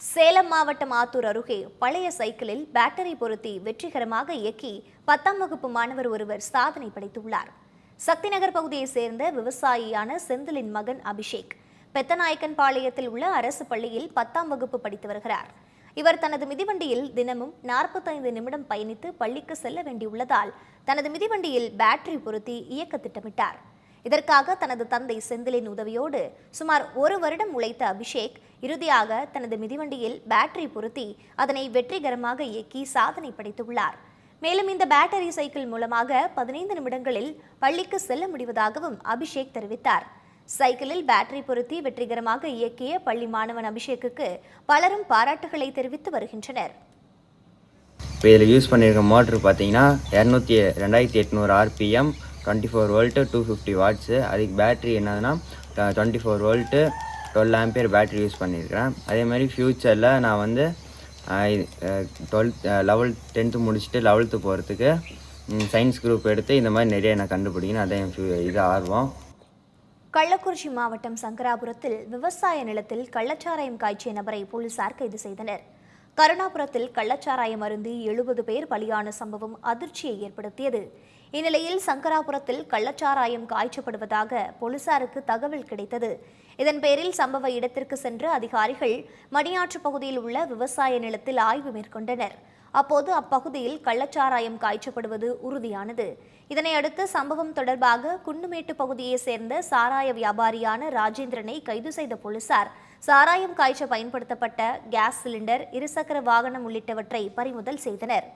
சேலம் மாவட்டம் ஆத்தூர் அருகே பழைய சைக்கிளில் பேட்டரி பொருத்தி வெற்றிகரமாக இயக்கி பத்தாம் வகுப்பு மாணவர் ஒருவர் சாதனை படைத்துள்ளார். சக்திநகர் பகுதியைச் சேர்ந்த விவசாயியான செந்திலின் மகன் அபிஷேக் பெத்தநாயக்கன் பாளையத்தில் உள்ள அரசு பள்ளியில் பத்தாம் வகுப்பு படித்து வருகிறார். இவர் தனது மிதிவண்டியில் தினமும் நாற்பத்தைந்து நிமிடம் பயணித்து பள்ளிக்கு செல்ல வேண்டியுள்ளதால் தனது மிதிவண்டியில் பேட்டரி பொருத்தி இயக்க திட்டமிட்டார். இதற்காக தனது தந்தை செந்திலின் உதவியோடு சுமார் ஒரு வருடம் உழைத்த அபிஷேக் இறுதியாக தனது மிதிவண்டியில் பேட்டரி பொருத்தி அதனை வெற்றிகரமாக இயக்கி சாதனை படைத்துள்ளார். மேலும் இந்த பேட்டரி சைக்கிள் மூலமாக பதினைந்து நிமிடங்களில் பள்ளிக்கு செல்ல முடிவதாகவும் அபிஷேக் தெரிவித்தார். சைக்கிளில் பேட்டரி பொருத்தி வெற்றிகரமாக இயக்கிய பள்ளி மாணவன் அபிஷேக்குக்கு பலரும் பாராட்டுகளை தெரிவித்து வருகின்றனர். இப்போ இதில் யூஸ் பண்ணியிருக்க மோட்ரு பார்த்தீங்கன்னா இரநூத்தி ரெண்டாயிரத்தி எட்நூறு RPM twenty four volt two fifty watts அதுக்கு பேட்ரி என்னதுன்னா twenty four volt twelve ampere battery use பண்ணியிருக்கிறேன். அதே மாதிரி ஃப்யூச்சரில் நான் வந்து டுவெல்த் லெவல்த் டென்த்து முடிச்சுட்டு லெவல்த்து போகிறதுக்கு சயின்ஸ் குரூப் எடுத்து இந்த மாதிரி நிறைய நான் கண்டுபிடிக்கணும். அதான் என் இது ஆர்வம். கள்ளக்குறிச்சி மாவட்டம் சங்கராபுரத்தில் விவசாய நிலத்தில் கள்ளச்சாராயம் காய்ச்சிய நபரை போலீசார் கைது செய்தனர். கருணாபுரத்தில் கள்ளச்சாராயம் அருந்தி எழுபது பேர் பலியான சம்பவம் அதிர்ச்சியை ஏற்படுத்தியது. இந்நிலையில் சங்கராபுரத்தில் கள்ளச்சாராயம் காய்ச்சப்படுவதாக போலீசாருக்கு தகவல் கிடைத்தது. இதன் பேரில் சம்பவ இடத்திற்கு சென்ற அதிகாரிகள் மணியாற்று பகுதியில் உள்ள விவசாய நிலத்தில் ஆய்வு மேற்கொண்டனர். அப்போது அப்பகுதியில் கள்ளச்சாராயம் காய்ச்சப்படுவது உறுதியானது. இதனையடுத்து சம்பவம் தொடர்பாக குண்டுமேட்டு பகுதியைச் சேர்ந்த சாராய வியாபாரியான ராஜேந்திரனை கைது செய்த போலீசார் சாராயம் காய்ச்ச பயன்படுத்தப்பட்ட கேஸ் சிலிண்டர் இருசக்கர வாகனம் உள்ளிட்டவற்றை பறிமுதல் செய்தனர்.